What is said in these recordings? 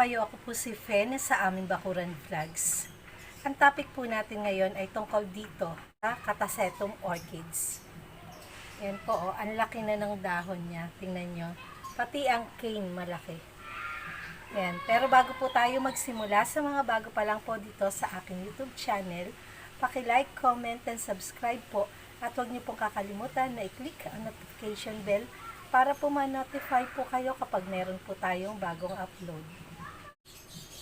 kayo? Ako po si Fen sa aming Bakuran Vlogs. Ang topic po natin ngayon ay tungkol dito sa katasetong orchids. Yan po, oh, ang laki na ng dahon niya. Tingnan nyo. Pati ang cane malaki. Yan. Pero bago po tayo magsimula, sa mga bago pa lang po dito sa aking YouTube channel, paki-like, comment, and subscribe po. At huwag niyo pong kakalimutan na i-click ang notification bell para po ma-notify po kayo kapag meron po tayong bagong upload.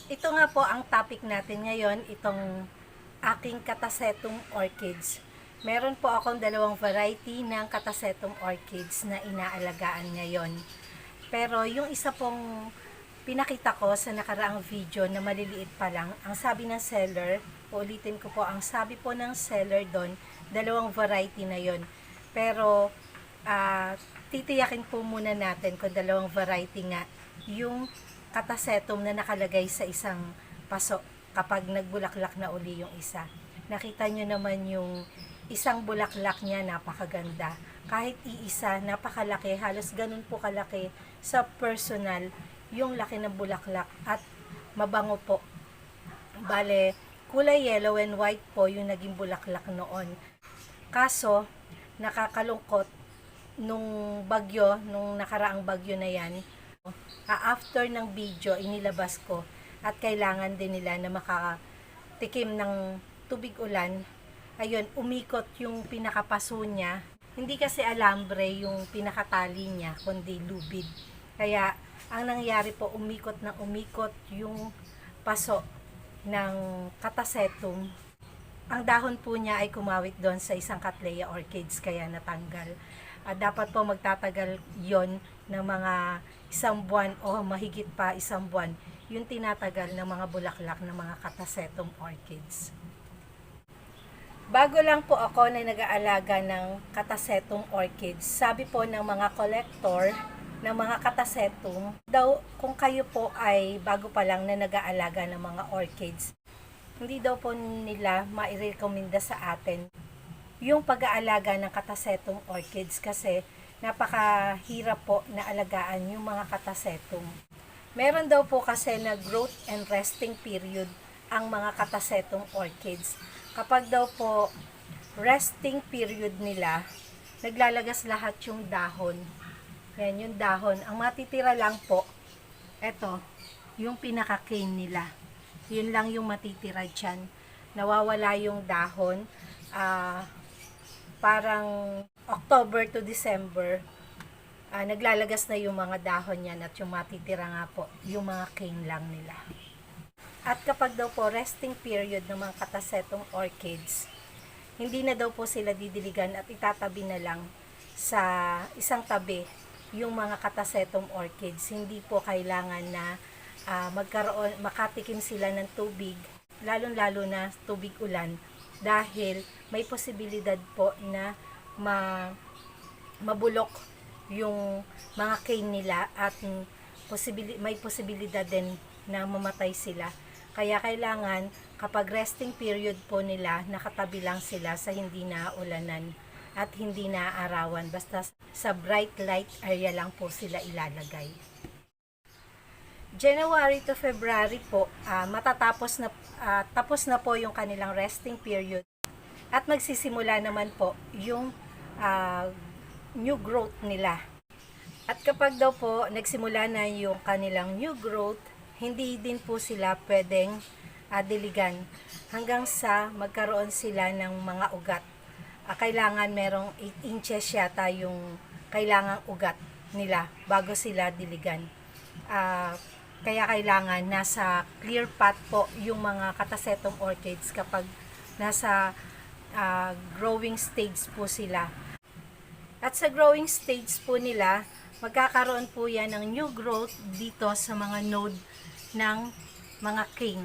Ito nga po ang topic natin ngayon, itong aking katasetong orchids. Meron po akong dalawang variety ng katasetong orchids na inaalagaan ngayon. Pero yung isa pong pinakita ko sa nakaraang video na maliliit pa lang, ang sabi ng seller, uulitin ko po, ang sabi po ng seller doon, dalawang variety na yon. Pero ah, titiyakin po muna natin kung dalawang variety nga yung katasetum na nakalagay sa isang paso kapag nagbulaklak na uli yung isa. Nakita nyo naman yung isang bulaklak niya napakaganda. Kahit iisa, napakalaki, halos ganun po kalaki sa personal yung laki ng bulaklak at mabango po. Bale, kulay yellow and white po yung naging bulaklak noon. Kaso, nakakalungkot nung bagyo, nung nakaraang bagyo na yan, after ng video, inilabas ko at kailangan din nila na makatikim ng tubig ulan. Ayun, umikot yung pinakapaso niya. Hindi kasi alambre yung pinakatali niya, kundi lubid. Kaya, ang nangyari po, umikot na umikot yung paso ng katasetum ang dahon po niya ay kumawit doon sa isang Cattleya orchids kaya natanggal. At dapat po magtatagal yon ng mga isang buwan o mahigit pa isang buwan yung tinatagal ng mga bulaklak ng mga katasetong orchids. Bago lang po ako na nag-aalaga ng katasetong orchids, sabi po ng mga collector ng mga katasetong, daw kung kayo po ay bago pa lang na nag-aalaga ng mga orchids, hindi daw po nila mairekomenda sa atin yung pag-aalaga ng katasetong orchids kasi napakahirap po na alagaan yung mga katasetong. Meron daw po kasi na growth and resting period ang mga katasetong orchids. Kapag daw po resting period nila, naglalagas lahat yung dahon. Yan yung dahon. Ang matitira lang po, eto, yung pinaka-cane nila yun lang yung matitira dyan. Nawawala yung dahon. ah parang October to December, ah, naglalagas na yung mga dahon yan at yung matitira nga po, yung mga cane lang nila. At kapag daw po resting period ng mga katasetong orchids, hindi na daw po sila didiligan at itatabi na lang sa isang tabi yung mga katasetong orchids. Hindi po kailangan na ah, magkaroon, makatikim sila ng tubig, lalong-lalo na tubig ulan, dahil may posibilidad po na ma, mabulok yung mga cane nila at posibili, may posibilidad din na mamatay sila. Kaya kailangan kapag resting period po nila, nakatabi lang sila sa hindi na ulanan at hindi na arawan. Basta sa bright light area lang po sila ilalagay. January to February po, ah, matatapos na ah, tapos na po yung kanilang resting period. At magsisimula naman po yung ah, new growth nila. At kapag daw po nagsimula na yung kanilang new growth, hindi din po sila pwedeng ah, diligan hanggang sa magkaroon sila ng mga ugat. Ah, kailangan merong 8 inches yata yung kailangang ugat nila bago sila diligan. Ah, kaya kailangan nasa clear path po yung mga katasetong orchids kapag nasa ah, growing stage po sila. At sa growing stage po nila, magkakaroon po yan ng new growth dito sa mga node ng mga king.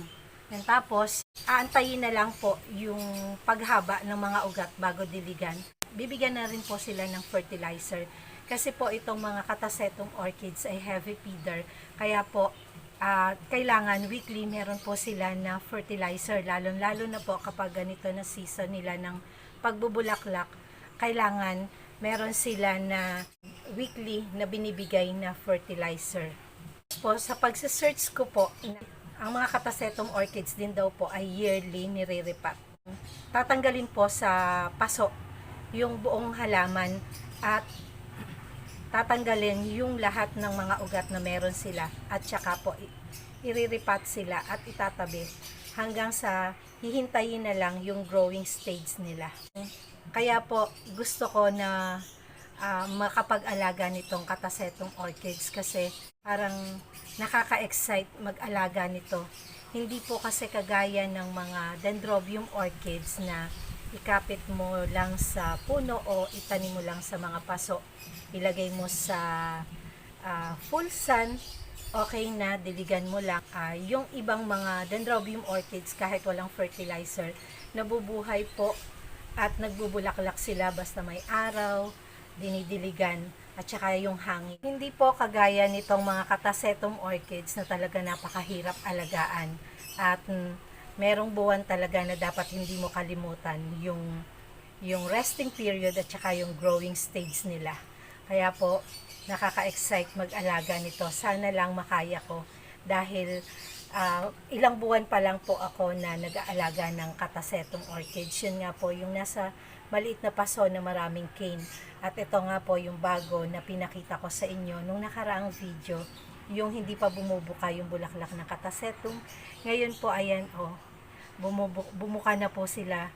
And tapos, aantayin na lang po yung paghaba ng mga ugat bago diligan. Bibigyan na rin po sila ng fertilizer. Kasi po itong mga katasetong orchids ay heavy feeder. Kaya po, ah, kailangan weekly meron po sila na fertilizer. Lalo-lalo na po kapag ganito na season nila ng pagbubulaklak. Kailangan meron sila na weekly na binibigay na fertilizer. po, sa pagsisearch ko po, ang mga katasetum orchids din daw po ay yearly nire-repat. Tatanggalin po sa paso yung buong halaman at tatanggalin yung lahat ng mga ugat na meron sila at saka po iriripat sila at itatabi hanggang sa hihintayin na lang yung growing stage nila. Kaya po gusto ko na ah, makapag-alaga nitong katasetong orchids kasi parang nakaka-excite mag-alaga nito. Hindi po kasi kagaya ng mga dendrobium orchids na ikapit mo lang sa puno o itanim mo lang sa mga paso. Ilagay mo sa ah, full sun, okay na, diligan mo lang. Ah, yung ibang mga dendrobium orchids kahit walang fertilizer, nabubuhay po at nagbubulaklak sila basta may araw, dinidiligan at saka yung hangin. Hindi po kagaya nitong mga katasetum orchids na talaga napakahirap alagaan at merong buwan talaga na dapat hindi mo kalimutan yung yung resting period at saka yung growing stage nila. Kaya po nakaka-excite mag-alaga nito. Sana lang makaya ko dahil ah, ilang buwan pa lang po ako na nag-aalaga ng katasetong orchids. Yun nga po yung nasa maliit na paso na maraming cane. At ito nga po yung bago na pinakita ko sa inyo nung nakaraang video, yung hindi pa bumubuka yung bulaklak ng katasetum. Ngayon po, ayan, oh, bumubu- bumuka na po sila.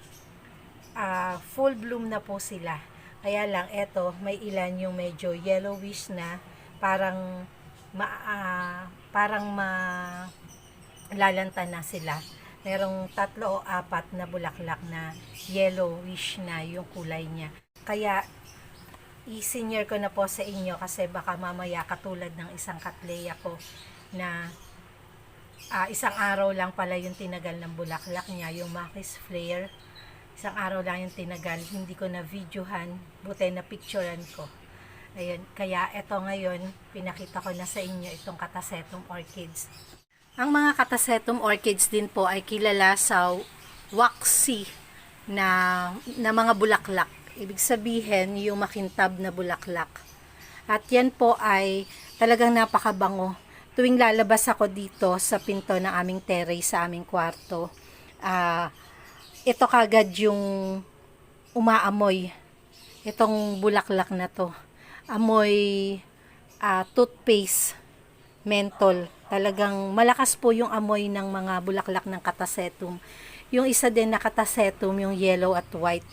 Ah, full bloom na po sila. Kaya lang, eto, may ilan yung medyo yellowish na, parang, ma, ah, parang ma, lalanta na sila. Merong tatlo o apat na bulaklak na yellowish na yung kulay niya. Kaya, i-senior ko na po sa inyo kasi baka mamaya katulad ng isang katleya ko na ah, isang araw lang pala yung tinagal ng bulaklak niya, yung Makis Flare. Isang araw lang yung tinagal, hindi ko na videohan, buti na picturean ko. Ayun, kaya eto ngayon, pinakita ko na sa inyo itong katasetum orchids. Ang mga katasetum orchids din po ay kilala sa waxy na, na mga bulaklak. Ibig sabihin, yung makintab na bulaklak. At yan po ay talagang napakabango. Tuwing lalabas ako dito sa pinto ng aming terrace sa aming kwarto, ah, ito kagad yung umaamoy. Itong bulaklak na to. Amoy ah, toothpaste, menthol. Talagang malakas po yung amoy ng mga bulaklak ng katasetum. Yung isa din na katasetum, yung yellow at white,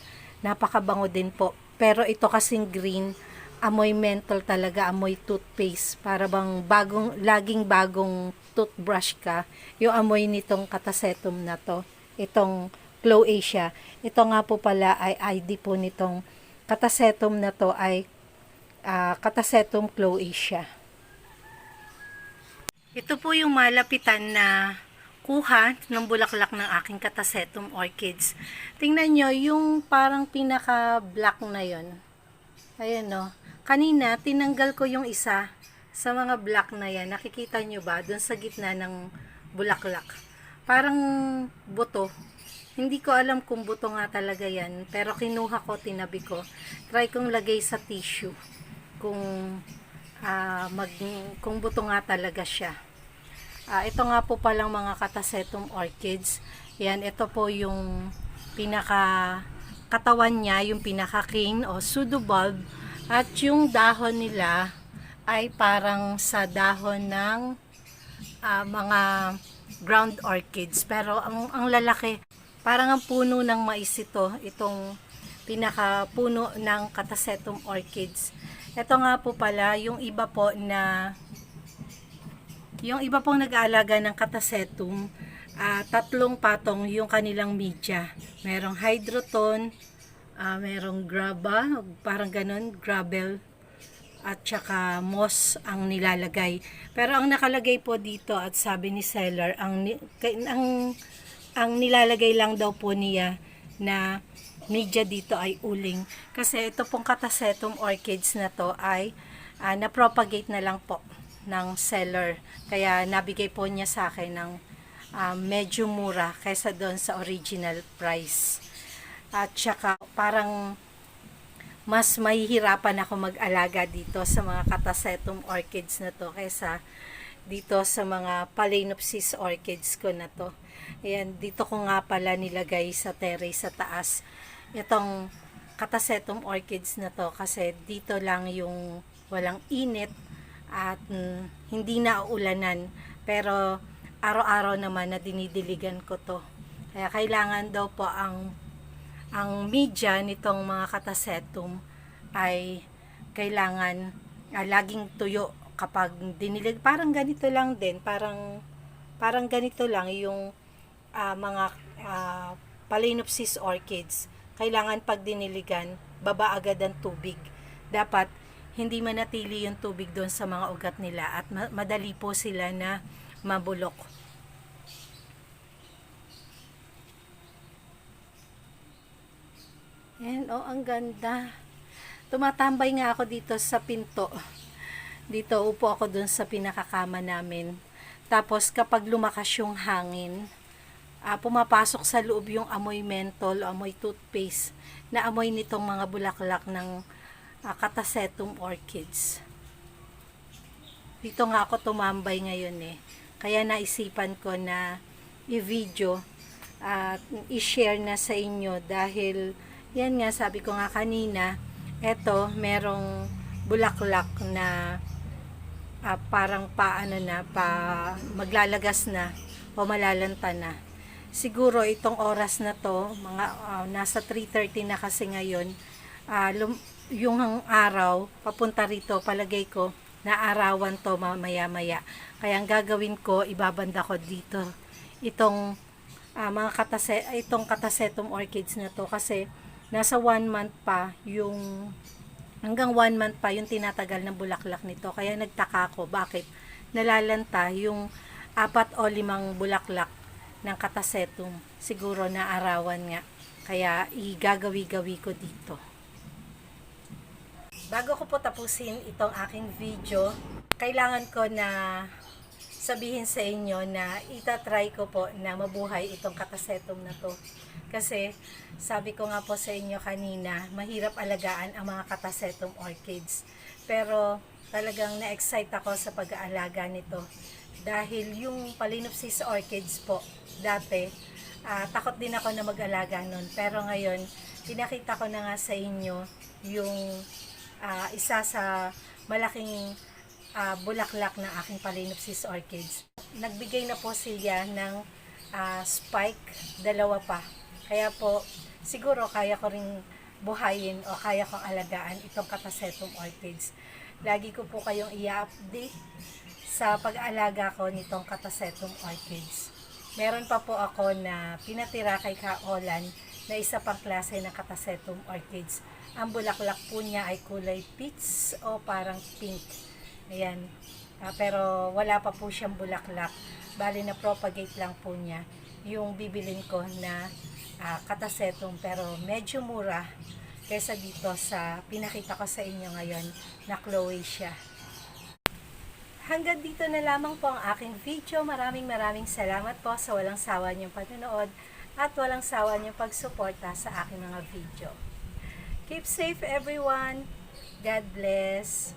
napakabango din po. Pero ito kasing green, amoy menthol talaga, amoy toothpaste. Para bang bagong, laging bagong toothbrush ka, yung amoy nitong katasetum na to. Itong Cloacia. Ito nga po pala ay ID po nitong katasetum na to ay ah, katasetum Cloacia. Ito po yung malapitan na kuha ng bulaklak ng aking katasetum orchids. Tingnan nyo, yung parang pinaka-black na yon. Ayan no. Kanina, tinanggal ko yung isa sa mga black na yan. Nakikita nyo ba? Doon sa gitna ng bulaklak. Parang buto. Hindi ko alam kung buto nga talaga yan. Pero kinuha ko, tinabi ko. Try kong lagay sa tissue. Kung ah, mag, kung buto nga talaga siya. Ah, ito nga po palang mga katasetum orchids. Yan, ito po yung pinaka katawan niya, yung pinaka king o pseudobulb at yung dahon nila ay parang sa dahon ng ah, mga ground orchids. Pero ang, ang lalaki, parang ang puno ng mais ito, itong pinaka puno ng katasetum orchids. Ito nga po pala, yung iba po na yung iba pong nag-aalaga ng katasetum, ah, tatlong patong yung kanilang media. Merong hydroton, ah, merong graba, parang ganun, gravel, at saka moss ang nilalagay. Pero ang nakalagay po dito at sabi ni seller, ang, ang, ang nilalagay lang daw po niya na media dito ay uling. Kasi ito pong katasetum orchids na to ay ah, na-propagate na lang po ng seller. Kaya nabigay po niya sa akin ng ah, medyo mura kaysa doon sa original price. At saka parang mas mahihirapan ako mag-alaga dito sa mga katasetum orchids na to kaysa dito sa mga Phalaenopsis orchids ko na to. Ayan, dito ko nga pala nilagay sa terrace sa taas itong Catasetum orchids na to kasi dito lang yung walang init at mm, hindi na ulanan pero araw-araw naman na dinidiligan ko to. Kaya kailangan daw po ang ang media nitong mga katasetum ay kailangan ah, laging tuyo kapag dinilig parang ganito lang din parang parang ganito lang yung ah, mga ah, Phalaenopsis orchids. Kailangan pag diniligan baba agad ang tubig. Dapat hindi manatili yung tubig doon sa mga ugat nila at ma- madali po sila na mabulok Yan, oh, ang ganda. Tumatambay nga ako dito sa pinto. Dito, upo ako dun sa pinakakama namin. Tapos, kapag lumakas yung hangin, ah, pumapasok sa loob yung amoy mentol, amoy toothpaste, na amoy nitong mga bulaklak ng ah, Catasetum orchids. Dito nga ako tumambay ngayon eh. Kaya naisipan ko na i-video at i-share na sa inyo dahil yan nga sabi ko nga kanina eto merong bulaklak na ah, parang paano na pa maglalagas na o malalanta na siguro itong oras na to mga ah, nasa 3:30 na kasi ngayon lum- yung araw papunta rito palagay ko na arawan to mamaya maya kaya ang gagawin ko ibabanda ko dito itong ah, mga katase itong katasetum orchids na to. Kasi nasa one month pa yung hanggang one month pa yung tinatagal ng bulaklak nito. Kaya nagtaka ko bakit nalalanta yung apat o limang bulaklak ng katasetum siguro na arawan nga. Kaya igagawi-gawi ko dito bago ko po tapusin itong aking video kailangan ko na sabihin sa inyo na itatry ko po na mabuhay itong katasetum na to. Kasi sabi ko nga po sa inyo kanina, mahirap alagaan ang mga katasetum orchids. Pero talagang na-excite ako sa pag-aalaga nito. Dahil yung Phalaenopsis orchids po, dati, ah, takot din ako na mag-alaga nun. Pero ngayon, pinakita ko na nga sa inyo yung ah, isa sa malaking ah, bulaklak ng aking Phalaenopsis orchids. Nagbigay na po siya ng ah, spike, dalawa pa. Kaya po, siguro kaya ko ring buhayin o kaya kong alagaan itong Catasetum orchids. Lagi ko po kayong i-update sa pag-aalaga ko nitong Catasetum orchids. Meron pa po ako na pinatira kay Kaolan na isa pang klase ng Catasetum orchids. Ang bulaklak po niya ay kulay peach o parang pink. Ayan. Ah, pero wala pa po siyang bulaklak. Bali na propagate lang po niya yung bibilin ko na ah, katasetum pero medyo mura kaysa dito sa pinakita ko sa inyo ngayon na Cloacia. Hanggang dito na lamang po ang aking video. Maraming maraming salamat po sa walang sawa niyong panonood at walang sawa niyong pagsuporta sa aking mga video. Keep safe everyone. God bless.